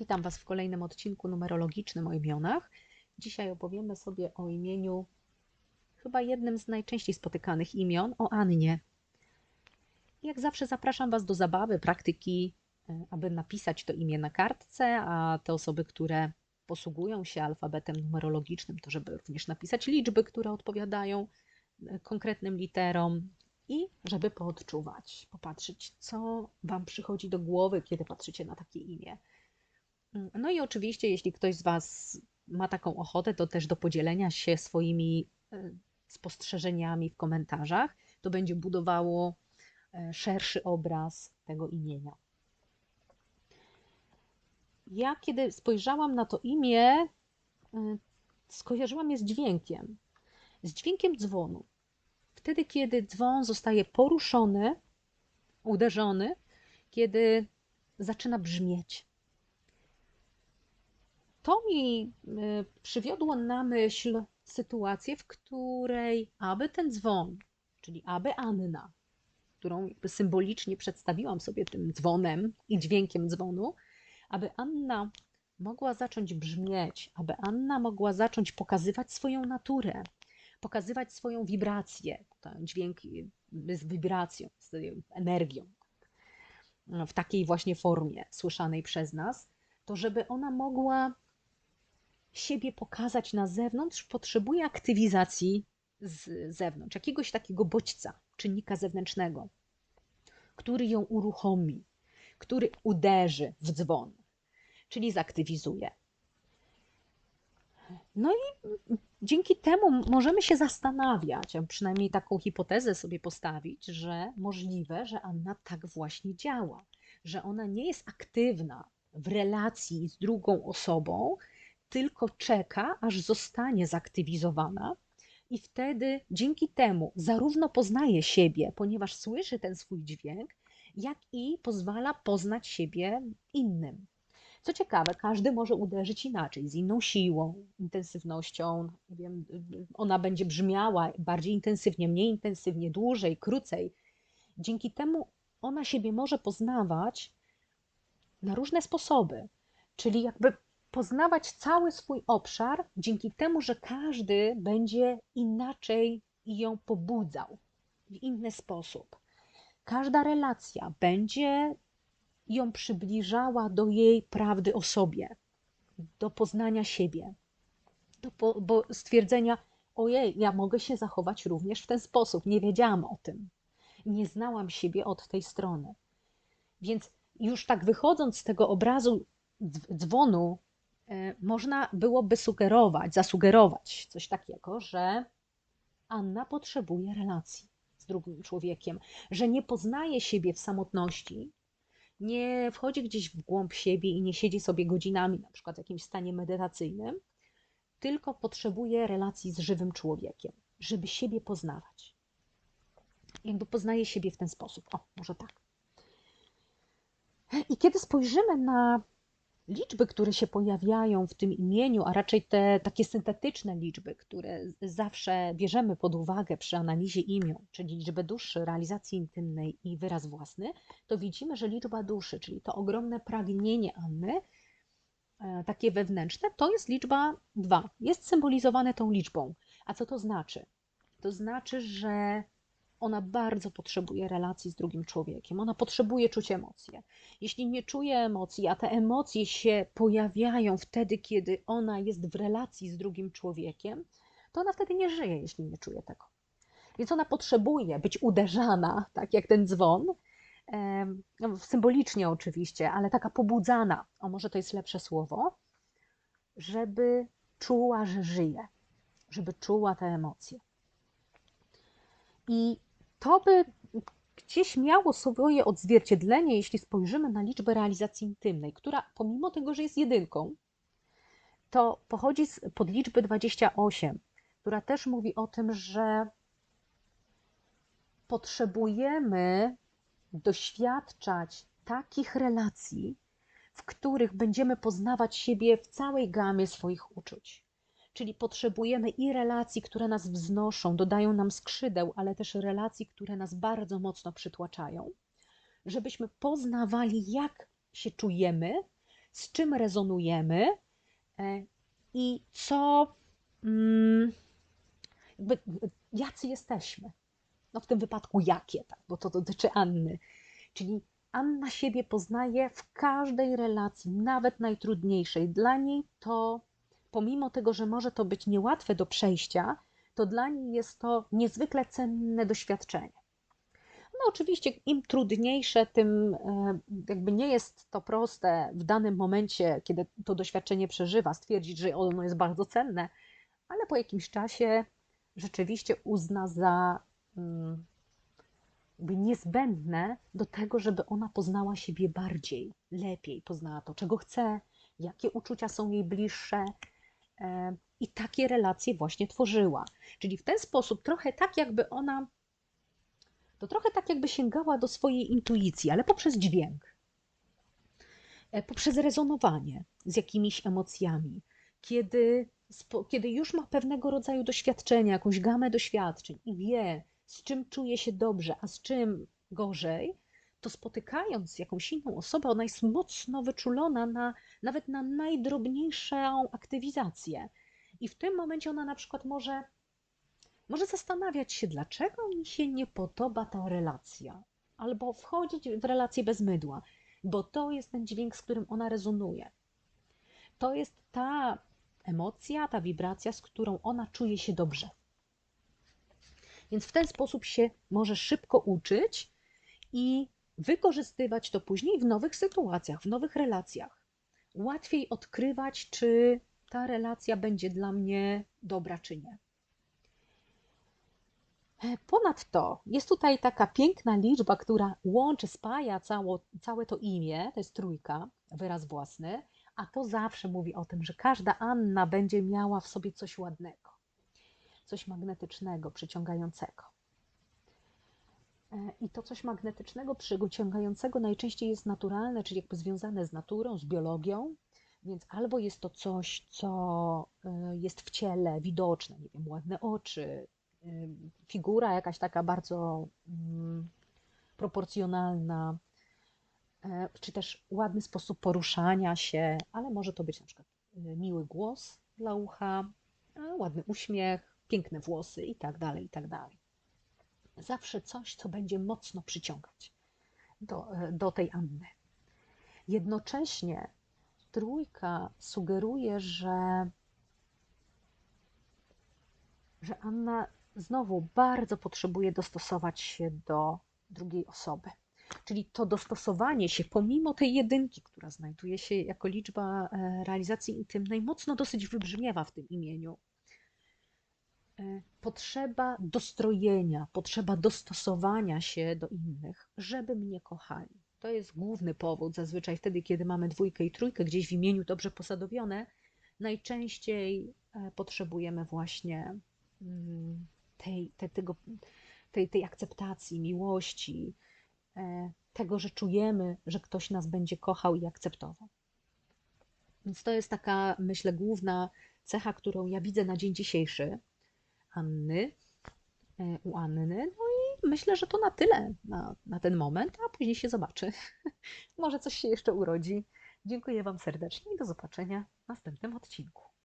Witam Was w kolejnym odcinku numerologicznym o imionach. Dzisiaj opowiemy sobie o imieniu, chyba jednym z najczęściej spotykanych imion, o Annie. Jak zawsze zapraszam Was do zabawy, praktyki, e, aby napisać to imię na kartce, a te osoby, które posługują się alfabetem numerologicznym, to żeby również napisać liczby, które odpowiadają e, konkretnym literom i żeby poodczuwać, popatrzeć, co Wam przychodzi do głowy, kiedy patrzycie na takie imię. No i oczywiście, jeśli ktoś z Was ma taką ochotę, to też do podzielenia się swoimi e, spostrzeżeniami w komentarzach. To będzie budowało e, szerszy obraz tego imienia. Ja, kiedy spojrzałam na to imię, e, skojarzyłam je z dźwiękiem. Z dźwiękiem dzwonu. Wtedy, kiedy dzwon zostaje poruszony, uderzony, kiedy zaczyna brzmieć to mi y, przywiodło na myśl sytuację, w której aby ten dzwon, czyli aby Anna, którą symbolicznie przedstawiłam sobie tym dzwonem i dźwiękiem dzwonu, aby Anna mogła zacząć brzmieć, aby Anna mogła zacząć pokazywać swoją naturę, pokazywać swoją wibrację. Ten dźwięk z wibracją, z energią, w takiej właśnie formie słyszanej przez nas, to żeby ona mogła siebie pokazać na zewnątrz, potrzebuje aktywizacji z zewnątrz, jakiegoś takiego bodźca, czynnika zewnętrznego, który ją uruchomi, który uderzy w dzwon, czyli zaktywizuje. No i dzięki temu możemy się zastanawiać, a przynajmniej taką hipotezę sobie postawić, że możliwe, że Anna tak właśnie działa, że ona nie jest aktywna w relacji z drugą osobą, tylko czeka, aż zostanie zaktywizowana, i wtedy dzięki temu zarówno poznaje siebie, ponieważ słyszy ten swój dźwięk, jak i pozwala poznać siebie innym. Co ciekawe, każdy może uderzyć inaczej, z inną siłą, intensywnością. Wiem, ona będzie brzmiała bardziej intensywnie, mniej intensywnie, dłużej, krócej. Dzięki temu ona siebie może poznawać na różne sposoby. Czyli jakby poznawać cały swój obszar dzięki temu, że każdy będzie inaczej ją pobudzał w inny sposób. Każda relacja będzie ją przybliżała do jej prawdy o sobie, do poznania siebie, do po, bo stwierdzenia: Ojej, ja mogę się zachować również w ten sposób. Nie wiedziałam o tym. Nie znałam siebie od tej strony. Więc już tak wychodząc z tego obrazu dzwonu można byłoby sugerować, zasugerować coś takiego, że Anna potrzebuje relacji z drugim człowiekiem, że nie poznaje siebie w samotności, nie wchodzi gdzieś w głąb siebie i nie siedzi sobie godzinami, na przykład w jakimś stanie medytacyjnym, tylko potrzebuje relacji z żywym człowiekiem, żeby siebie poznawać. Jakby poznaje siebie w ten sposób. O, może tak. I kiedy spojrzymy na liczby, które się pojawiają w tym imieniu, a raczej te takie syntetyczne liczby, które zawsze bierzemy pod uwagę przy analizie imion, czyli liczbę duszy, realizacji intymnej i wyraz własny, to widzimy, że liczba duszy, czyli to ogromne pragnienie Anny, e, takie wewnętrzne, to jest liczba 2. Jest symbolizowane tą liczbą. A co to znaczy? To znaczy, że ona bardzo potrzebuje relacji z drugim człowiekiem. Ona potrzebuje czuć emocje. Jeśli nie czuje emocji, a te emocje się pojawiają wtedy, kiedy ona jest w relacji z drugim człowiekiem, to ona wtedy nie żyje, jeśli nie czuje tego. Więc ona potrzebuje być uderzana, tak jak ten dzwon, no, symbolicznie oczywiście, ale taka pobudzana, o może to jest lepsze słowo, żeby czuła, że żyje, żeby czuła te emocje. I to by gdzieś miało swoje odzwierciedlenie, jeśli spojrzymy na liczbę realizacji intymnej, która pomimo tego, że jest jedynką, to pochodzi z podliczby 28, która też mówi o tym, że potrzebujemy doświadczać takich relacji, w których będziemy poznawać siebie w całej gamie swoich uczuć. Czyli potrzebujemy i relacji, które nas wznoszą, dodają nam skrzydeł, ale też relacji, które nas bardzo mocno przytłaczają, żebyśmy poznawali, jak się czujemy, z czym rezonujemy e, i co, mm, jakby, jacy jesteśmy. No w tym wypadku jakie, tak, bo to dotyczy Anny. Czyli Anna siebie poznaje w każdej relacji, nawet najtrudniejszej. Dla niej to, pomimo tego, że może to być niełatwe do przejścia, to dla niej jest to niezwykle cenne doświadczenie. No oczywiście im trudniejsze, tym e, jakby nie jest to proste w danym momencie, kiedy to doświadczenie przeżywa, stwierdzić, że ono jest bardzo cenne, ale po jakimś czasie rzeczywiście uzna za mm, jakby niezbędne do tego, żeby ona poznała siebie bardziej, lepiej, poznała to, czego chce, jakie uczucia są jej bliższe. E, I takie relacje właśnie tworzyła. Czyli w ten sposób, trochę tak, jakby ona, to trochę tak, jakby sięgała do swojej intuicji, ale poprzez dźwięk, e, poprzez rezonowanie z jakimiś emocjami. Kiedy, kiedy już ma pewnego rodzaju doświadczenia, jakąś gamę doświadczeń i wie, z czym czuje się dobrze, a z czym gorzej, to spotykając jakąś inną osobę, ona jest mocno wyczulona na, nawet na najdrobniejszą aktywizację. I w tym momencie ona na przykład może, może zastanawiać się, dlaczego mi się nie podoba ta relacja, albo wchodzić w relację bez mydła, bo to jest ten dźwięk, z którym ona rezonuje. To jest ta emocja, ta wibracja, z którą ona czuje się dobrze. Więc w ten sposób się może szybko uczyć i wykorzystywać to później w nowych sytuacjach, w nowych relacjach. Łatwiej odkrywać, czy ta relacja będzie dla mnie dobra, czy nie. Ponadto jest tutaj taka piękna liczba, która łączy, spaja cało, całe to imię, to jest trójka, wyraz własny, a to zawsze mówi o tym, że każda Anna będzie miała w sobie coś ładnego coś magnetycznego, przyciągającego. E, I to coś magnetycznego, przyciągającego najczęściej jest naturalne, czyli jakby związane z naturą, z biologią, więc albo jest to coś, co e, jest w ciele widoczne, nie wiem, ładne oczy, e, figura jakaś taka bardzo mm, proporcjonalna, czy też ładny sposób poruszania się, ale może to być na przykład miły głos dla ucha, ładny uśmiech, piękne włosy i tak dalej, i tak dalej. Zawsze coś, co będzie mocno przyciągać do, e, do tej Anny. Jednocześnie trójka sugeruje, że, że Anna znowu bardzo potrzebuje dostosować się do drugiej osoby. Czyli to dostosowanie się, pomimo tej jedynki, która znajduje się jako liczba e, realizacji intymnej, mocno dosyć wybrzmiewa w tym imieniu. E, potrzeba dostrojenia, potrzeba dostosowania się do innych, żeby mnie kochali. To jest główny powód. Zazwyczaj wtedy, kiedy mamy dwójkę i trójkę gdzieś w imieniu dobrze posadowione, najczęściej e, potrzebujemy właśnie mm, tej, tej, tego, tej, tej akceptacji, miłości, e, tego, że czujemy, że ktoś nas będzie kochał i akceptował. Więc to jest taka, myślę, główna cecha, którą ja widzę na dzień dzisiejszy Anny, e, u Anny. No i myślę, że to na tyle na, na ten moment, a później się zobaczy. Może coś się jeszcze urodzi. Dziękuję Wam serdecznie i do zobaczenia w następnym odcinku.